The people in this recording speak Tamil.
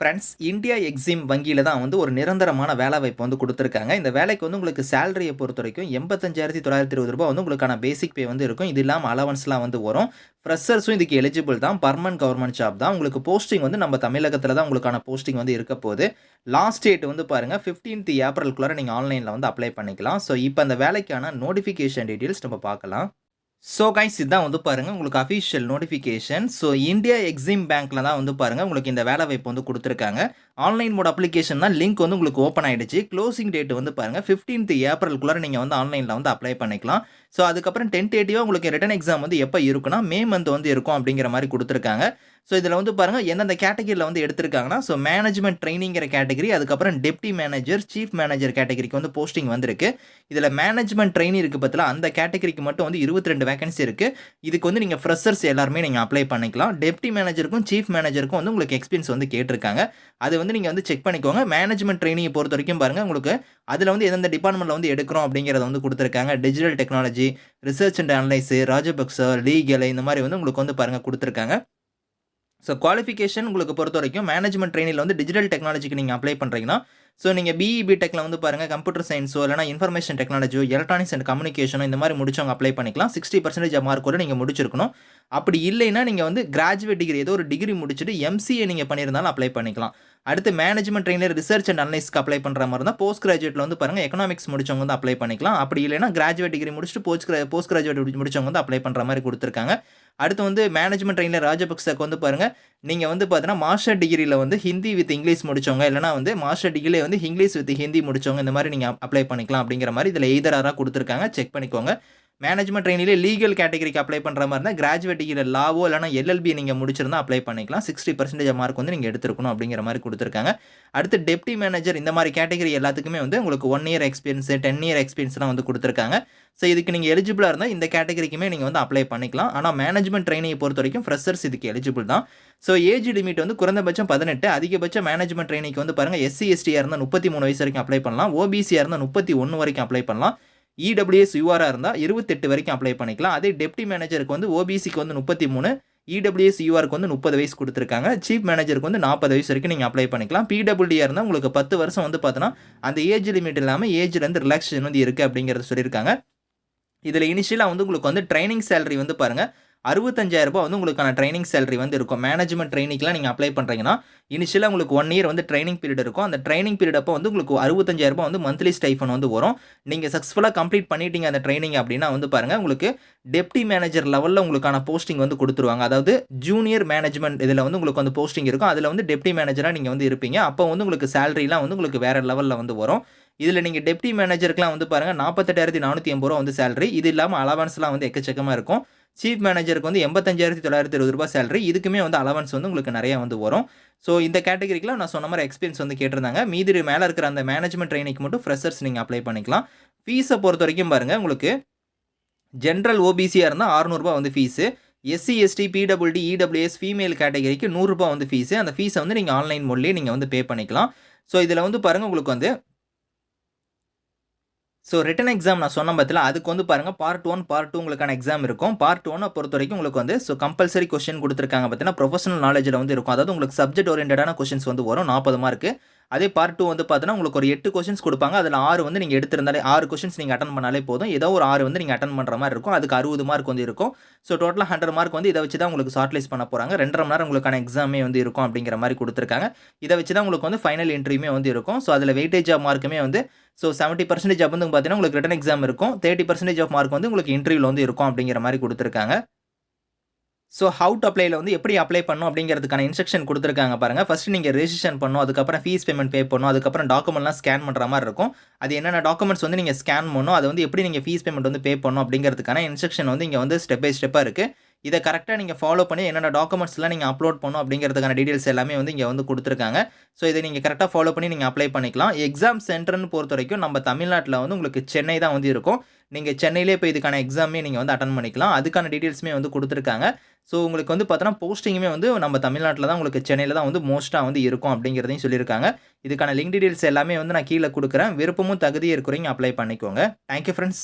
ஃப்ரெண்ட்ஸ் இந்தியா எக்ஸிம் வங்கியில் தான் வந்து ஒரு நிரந்தரமான வேலை வாய்ப்பு வந்து கொடுத்துருக்காங்க. இந்த வேலைக்கு வந்து உங்களுக்கு சேலரியை பொறுத்த வரைக்கும் எண்பத்தஞ்சாயிரத்தி தொள்ளாயிரத்தி இருபது ரூபாய் வந்து உங்களுக்கான பேசிக் பே வந்து இருக்கும். இது இல்லாமல் அலவன்ஸ்லாம் வந்து வரும். ஃப்ரெஷர்ஸும் இதுக்கு எலிஜிபிள் தான். பர்மனன்ட் கவர்மெண்ட் ஜாப் தான். உங்களுக்கு போஸ்டிங் வந்து நம்ம தமிழகத்தில் தான் உங்களுக்கான போஸ்டிங் வந்து இருக்க போகுது. லாஸ்ட் டேட் வந்து பாருங்கள் ஃபிஃப்டீன்த் ஏப்ரல்குள்ளார நீங்கள் ஆன்லைனில் வந்து அப்ளை பண்ணிக்கலாம். ஸோ இப்போ அந்த வேலைக்கான நோட்டிஃபிகேஷன் டீட்டெயில்ஸ் நம்ம பார்க்கலாம். ஸோ கைஸ் இதுதான் வந்து பாருங்கள் உங்களுக்கு official notification so India EXIM பேங்க்கில் தான் வந்து பாருங்கள் உங்களுக்கு இந்த வேலை வாய்ப்பு வந்து கொடுத்துருக்காங்க. ஆன்லைன் மோட் அப்ளிகேஷன் தான் லிங்க் வந்து உங்களுக்கு ஓப்பன் ஆகிடுச்சு க்ளோசிங் டேட் வந்து பாருங்கள் ஃபிஃப்டீன்த் ஏப்ரல்குள்ளே நீங்கள் வந்து ஆன்லைனில் வந்து அப்ளை பண்ணிக்கலாம். ஸோ அதுக்கப்புறம் டென்டேட்டிவாக உங்களுக்கு ரிட்டன் எக்ஸாம் வந்து எப்போ இருக்குன்னா மே மந்த் வந்து இருக்கும் அப்படிங்கிற மாதிரி கொடுத்துருக்காங்க. ஸோ இதில் வந்து பாருங்கள் எந்தெந்த கேட்டகரியில் வந்து எடுத்திருக்காங்கன்னா ஸோ மேனேஜ்மெண்ட் ட்ரைனிங்கிற கேட்டகரி அதுக்கப்புறம் டெப்டி மேனேஜர் சீஃப் மேனேஜர் கேட்டகரிக்கு வந்து போஸ்டிங் வந்திருக்கு. இதில் மேனேஜ்மெண்ட் ட்ரைனிங் இருக்குது பற்றில அந்த கேட்டகரிக்கு மட்டும் வந்து இருபத்தி ரெண்டு வேகன்சி இருக்குது இதுக்கு வந்து நீங்கள் ஃப்ரெஷர்ஸ் எல்லாருமே நீங்கள் அப்ளை பண்ணிக்கலாம். டெப்டி மேனேஜருக்கும் சீஃப் மேனேஜருக்கும் வந்து உங்களுக்கு எக்ஸ்பீரியன்ஸ் வந்து கேட்டிருக்காங்க. அது வந்து நீங்கள் வந்து செக் பண்ணிக்கோங்க. மேனேஜ்மெண்ட் ட்ரைனிங்கை பொறுத்த வரைக்கும் பாருங்கள் உங்களுக்கு அதில் வந்து எந்தெந்த டிபார்ட்மெண்ட்டில் வந்து எடுக்கிறோம் அப்படிங்கிறத வந்து கொடுத்துருக்காங்க. Digital technology research and analyse Rajapaksa legal இந்த மாதிரி வந்து உங்களுக்கு வந்து பாருங்கள் கொடுத்துருக்காங்க. ஸோ குவாலிஃபிகேஷன் உங்களுக்கு பொறுத்த வரைக்கும் மேனேஜ்மெண்ட் ட்ரைனில் வந்து டிஜிட்டல் டெக்னாலஜிக்கு நீங்கள் அப்ளை பண்ணுறீங்கன்னா ஸோ நீங்கள் பிஇ பிடெக்கில் வந்து பாருங்கள் கம்ப்யூட்டர் சயின்ஸோ இல்லைனா இன்ஃபர்மேஷன் டெக்னாலஜியோ எலக்ட்ரானிக்ஸ் அண்ட் கம்யூனிகேஷனோ இந்த மாதிரி முடிச்சவங்க அப்ளை பண்ணிக்கலாம். சிக்ஸ்டி பர்சன்டேஜ் மார்க்கோட நீங்கள் முடிச்சிருக்கணும். அப்படி இல்லைன்னா நீங்கள் வந்து கிராஜுவேட் டிகிரி ஏதோ ஒரு டிகிரி முடிச்சுட்டு எம்சிஏ நீங்கள் பண்ணியிருந்தாலும் அப்ளை பண்ணிக்கலாம். அடுத்து மேனேஜ்மெண்ட் ட்ரெயினில் ரிசர்ச் அண்ட் அனலைஸ்க்கு அப்ளை பண்ணுற மாதிரி இருந்தால் போஸ்ட் கிராஜுவேட்டில் வந்து பாருங்கள் எக்கனாமிக்ஸ் முடிச்சவங்க வந்து அப்ளை பண்ணிக்கலாம். அப்படி இல்லைனா கிராஜுவேட் டிகிரி முடிச்சுட்டு போஸ்ட் போஸ்ட் கிராஜுவேட் முடிச்சவங்க வந்து அப்ளை பண்ணுற மாதிரி கொடுத்துருக்காங்க. அடுத்து வந்து மேனேஜ்மெண்ட் ட்ரெயினில் ராஜபக்சக்கு வந்து பாருங்கள் நீங்கள் வந்து பார்த்தீங்கன்னா மாஸ்டர் டிகிரியில் வந்து ஹிந்தி வித் இங்கிலீஷ் முடித்தவங்க இல்லைனா வந்து மாஸ்டர் டிகிரியில் வந்து இங்கிலீஷ் வித் ஹிந்தி முடித்தவங்க இந்த மாதிரி நீங்கள் அப்ளை பண்ணிக்கலாம் அப்படிங்கிற மாதிரி இதில் எய்தராக கொடுத்துருக்காங்க. செக் பண்ணிக்கோங்க. மேனேஜ்மெண்ட் ட்ரெயினிலே லீகல் கேட்டகரிக்கு அப்ளை பண்ணுற மாதிரி இருந்தால் கிராஜுவேட் டிகிரி லாவோ இல்லைனா எல்எல்பி நீங்கள் முடிச்சிருந்தா அப்ளை பண்ணிக்கலாம். சிக்ஸ்டி பர்சன்டேஜ் மார்க் வந்து நீங்கள் எடுத்துருக்கணும் அப்படிங்கிற மாதிரி கொடுத்துருக்காங்க. அடுத்து டெப்டி மேனேஜர் இந்த மாதிரி கேட்டகரி எல்லாத்துக்குமே வந்து உங்களுக்கு one year experience ten year எக்ஸ்பீரியன்ஸ்லாம் வந்து கொடுத்துருக்காங்க. ஸோ இதுக்கு நீங்கள் எலிஜிபிளாக இருந்தால் இந்த கேட்டகரிக்குமே நீங்கள் வந்து அப்ளை பண்ணிக்கலாம். ஆனால் மேனேஜ்மெண்ட் ட்ரைனிங்கை பொறுத்த வரைக்கும் ஃப்ரெஷர்ஸ் இதுக்கு எலிஜிபிள் தான். ஸோ ஏஜ் லிமிட் வந்து குறைந்தபட்சம் பதினெட்டு அதிகபட்சம் மேனேஜ்மெண்ட் ட்ரைனிங்க்கு வந்து பாருங்கள் எஸ்சி எஸ்டியாக இருந்தால் முப்பத்தி மூணு வயசு வரைக்கும் அப்ளை பண்ணலாம். ஓபிசியாக இருந்தால் முப்பத்தி ஒன்று வரைக்கும் அப்ளை பண்ணலாம். இடபிள்யூஎஸ் யூஆராக இருந்தால் இருபத்தெட்டு வரைக்கும் அப்ளை பண்ணிக்கலாம். அதே டெப்டி மேனேஜருக்கு வந்து ஓபிசிக்கு வந்து முப்பத்தி மூணு இடபிள்யூஎஸ் யூஆருக்கு வந்து முப்பது வயசு கொடுத்துருக்காங்க. சீஃப் மேனேஜருக்கு வந்து நாற்பது வயசு வரைக்கும் நீங்கள் அப்ளை பண்ணிக்கலாம். பிடபிள்யூடியாக இருந்தால் உங்களுக்கு பத்து வருஷம் வந்து பார்த்தோன்னா அந்த ஏஜ் லிமிட் இல்லாமல் ஏஜ்லேருந்து ரிலாக்ஸேஷன் வந்து இருக்குது அப்படிங்கிறத சொல்லியிருக்காங்க. இதில் இனிஷியலாக வந்து உங்களுக்கு வந்து ட்ரைனிங் சேலரி வந்து பாருங்கள் அறுபத்தஞ்சாயிரரூபா வந்து உங்களுக்கான ட்ரைனிங் சேலரி வந்து இருக்கும். மேனேஜ்மெண்ட் ட்ரைனிங்லாம் நீங்கள் அப்ளை பண்ணுறீங்கன்னா இனிஷியலாக உங்களுக்கு ஒன் இயர் வந்து ட்ரைனிங் பீரியட் இருக்கும். அந்த ட்ரைனிங் பீரியட் அப்போ வந்து உங்களுக்கு அறுபத்தஞ்சாயிரம் ரூபாய் வந்து மந்த்லி ஸ்டைஃபன் வந்து வரும். நீங்கள் சக்ஸஸ்ஃபுல்லாக கம்ப்ளீட் பண்ணிட்டீங்க அந்த ட்ரைனிங் அப்படின்னா வந்து பாருங்கள் உங்களுக்கு டெப்டி மேனேஜர் லெவலில் உங்களுக்கான போஸ்டிங் வந்து கொடுத்துருவாங்க. அதாவது ஜூனியர் மேனேஜ்மெண்ட் இதில் வந்து உங்களுக்கு வந்து போஸ்டிங் இருக்கும். அதில் வந்து டெப்டி மேனேஜராக நீங்கள் வந்து இருப்பீங்க. அப்போ வந்து உங்களுக்கு சேலரிலாம் வந்து உங்களுக்கு வேறு லெவலில் வந்து வரும். இதில் நீங்கள் டெப்டி மேனேஜருக்குலாம் வந்து பாருங்கள் நாற்பத்தெட்டாயிரத்தி நானூற்றி எண்பது ரூபா வந்து சேலரி இது இல்லாமல் அலவன்ஸ்லாம் வந்து எக்கச்சக்கமாக இருக்கும். சீஃப் மேனேஜருக்கு வந்து எண்பத்தஞ்சாயிரத்தி தொள்ளாயிரத்தி இருபது ரூபாய் சேலரி இதுக்குமே வந்து அலவன்ஸ் வந்து உங்களுக்கு நிறையா வந்து வரும். ஸோ இந்த கேட்டகரிக்கெலாம் நான் சொன்ன மாதிரி எக்ஸ்பீரியன்ஸ் வந்து கேட்டிருந்தாங்க. மீதி மேலே இருக்கிற அந்த மேனேஜ்மெண்ட் ட்ரைனிங்க்கு மட்டும் ஃப்ரெஷர்ஸ் நீங்கள் அப்ளை பண்ணிக்கலாம். ஃபீஸை பொறுத்த வரைக்கும் பாருங்கள் உங்களுக்கு ஜென்ரல் ஓபிசியாக இருந்தால் அறுநூறுபா வந்து fees SC ST PWD EWS female கேட்டகரிக்கு நூறுரூபா வந்து ஃபீஸு அந்த ஃபீஸை வந்து நீங்கள் ஆன்லைன் மூலியே நீங்கள் வந்து பே பண்ணிக்கலாம். ஸோ இதில் வந்து பாருங்கள் உங்களுக்கு வந்து ஸோ ரிட்டன் எக்ஸாம் நான் சொன்ன பற்றில அதுக்கு வந்து பாருங்கள் பார்ட் ஒன் பார்ட் டூ உங்களுக்கான எக்ஸாம் இருக்கும். பார்ட் ஒன்னை பொறுத்த வரைக்கும் உங்களுக்கு வந்து ஸோ கம்பல்சரி கொஸ்டின் கொடுத்துருக்காங்க பார்த்தீங்கன்னா ப்ரொஃபஷனல் நாலேஜில் வந்து இருக்கும். அதாவது உங்களுக்கு சப்ஜெக்ட் ஓரியன்டான கொஸ்டின்ஸ் வந்து வரும். நாற்பது மார்க்கு அதே பார்ட் டூ வந்து பார்த்தீங்கன்னா உங்களுக்கு ஒரு எட்டு கொஸ்டின்ஸ் கொடுப்பாங்க. அதில் ஆறு வந்து நீங்கள் எடுத்திருந்தாலே ஆறு கொஸ்டின்ஸ் நீங்கள் அட்டன் பண்ணாலே போதும். ஏதோ ஒரு ஆறு வந்து நீங்கள் அட்டன் பண்ணுற மாதிரி இருக்கும். அதுக்கு அறுபது மார்க் வந்து இருக்கும். ஸோ டோட்டலாக ஹண்ட்ரட் மார்க் வந்து இதை வச்சு தான் உங்களுக்கு ஷார்ட்லிஸ்ட் பண்ண போகிறாங்க ரெண்டரை மணி நேரம் உங்களுக்கான எக்ஸாமே வந்து இருக்கும் அப்படிங்கிற மாதிரி கொடுத்துருக்காங்க. இதை வச்சு தான் உங்களுக்கு வந்து ஃபைனல் என்ட்ரியுமே வந்து இருக்கும். ஸோ அதில் வெயிட்டேஜ் ஆஃப் மார்க்குமே வந்து ஸோ செவன்ட்டி பர்சன்டேஜ் வந்து பார்த்தீங்கன்னா உங்களுக்கு ரிட்டன் எக்ஸாம் இருக்கும். தேர்ட்டி பர்சன்டேஜ் ஆஃப் மார்க் வந்து உங்களுக்கு இன்டர்வியூவில் வந்து இருக்கும் அப்படிங்கிற மாதிரி கொடுத்துருக்காங்க. ஸோ ஹவு டு அப்ளைல வந்து எப்படி அப்ளை பண்ணும் அப்படிங்கிறதுக்கான இன்ஸ்ட்ரக்ஷன் கொடுத்துருக்காங்க பாருங்கள் ஃபஸ்ட்டு நீங்கள் ரெஜிஸ்ட்ரேஷன் பண்ணும் அதுக்கப்புறம் ஃபீஸ் பேமெண்ட் பே பண்ணும் அதுக்கப்புறம் டாக்குமெண்ட்லாம் ஸ்கேன் பண்ணுற மாதிரி இருக்கும். அது என்னென்ன டாக்குமெண்ட்ஸ் வந்து நீங்கள் ஸ்கேன் பண்ணும் அதை வந்து எப்படி நீங்கள் ஃபீஸ் பேமெண்ட் வந்து பே பண்ணணும் அப்படிங்கிறதுக்கான இன்ஸ்ட்ரக்ஷன் வந்து இங்கே வந்து ஸ்டெப் பை ஸ்டெப்பாக இருக்குது இதை கரெக்டாக நீங்கள் ஃபாலோ பண்ணி என்னென்ன டாக்குமெண்ட்ஸ்லாம் நீங்கள் அப்லோட் பண்ணும் அப்படிங்கிறதுக்கான டீட்டெயில்ஸ் எல்லாமே வந்து இங்கே வந்து கொடுத்துருக்காங்க. ஸோ இதை நீங்கள் கரெக்டாக ஃபாலோ பண்ணி நீங்கள் அப்ளை பண்ணிக்கலாம். எக்ஸாம் சென்டர்னு பொறுத்த வரைக்கும் நம்ம தமிழ்நாட்டில் வந்து உங்களுக்கு சென்னை தான் வந்து இருக்கும். நீங்கள் சென்னையிலே போய் இதுக்கான எக்ஸாமே நீங்கள் வந்து அட்டன் பண்ணிக்கலாம். அதுக்கான டீட்டெயில்ஸுமே வந்து கொடுத்துருக்காங்க. ஸோ உங்களுக்கு வந்து பார்த்தோன்னா போஸ்டிங்குமே வந்து நம்ம தமிழ்நாட்டில் தான் உங்களுக்கு சென்னையில் தான் வந்து மோஸ்ட்டாக வந்து இருக்கும் அப்படிங்கிறதையும் சொல்லியிருக்காங்க. இதுக்கான லிங்க் டீட்டெயில்ஸ் எல்லாமே வந்து நான் கீழே கொடுக்குறேன். விருப்பமும் தகுதியும் இருக்கிறவங்க அப்ளை பண்ணிக்கோங்க. Thank you friends